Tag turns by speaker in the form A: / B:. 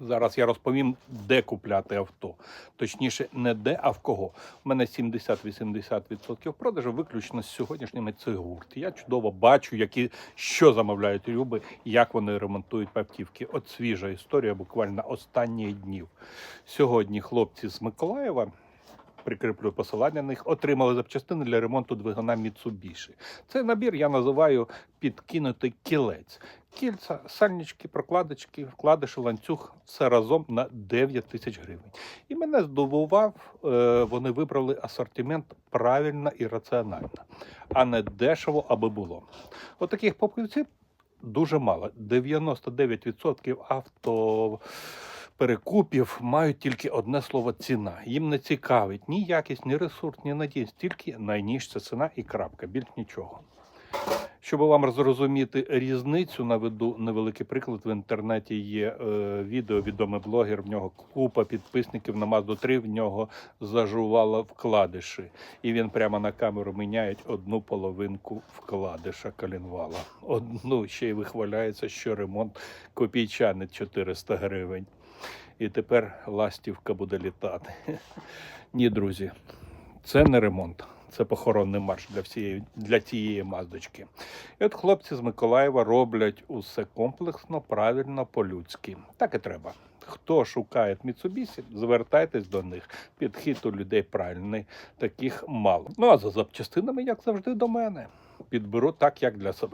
A: Зараз я розповім, де купляти авто. Точніше, не де, а в кого. У мене 70-80% продажу виключно з сьогоднішніми це гурт. Я чудово бачу, які що замовляють люби, як вони ремонтують автівки. От свіжа історія, буквально останніх днів. Сьогодні хлопці з Миколаєва. Прикріплю посилання на них, отримали запчастини для ремонту двигуна Mitsubishi. Цей набір я називаю підкинутий кілець. Кільця, сальнички, прокладочки, вкладиші, ланцюг все разом на 9 тисяч гривень. І мене здивував, е, вони вибрали асортимент правильно і раціонально, а не дешево, аби було. От таких покупців дуже мало. 99% авто. Перекупів мають тільки одне слово ціна. Їм не цікавить ні якість, ні ресурс, ні надійність, тільки найніжча ціна і крапка, більш нічого. Щоб вам зрозуміти різницю, наведу невеликий приклад. В інтернеті є е, відео, відомий блогер. В нього купа підписників на Mazda 3, в нього зажувало вкладиші. І він прямо на камеру міняє одну половинку вкладиша коленвала. Одну ще й вихваляється, що ремонт копійчаний 400 гривень. І тепер ластівка буде літати. Ні, друзі, це не ремонт. Це похоронний марш для всієї для тієї маздочки. І от хлопці з Миколаєва роблять усе комплексно, правильно, по-людськи. Так і треба. Хто шукає Mitsubishi, звертайтесь до них. Підхід у людей правильний, таких мало. Ну а за запчастинами, як завжди, до мене. Підберу так, як для себе.